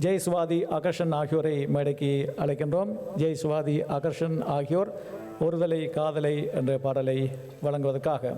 ஜெய் சுவாதி ஆகர்ஷன் ஆகியோரை மேடைக்கு அழைக்கின்றோம். ஜெய் சுவாதி ஆகர்ஷன் ஆகியோர் ஒருதலை காதலை என்ற பாடலை வழங்குவதற்காக.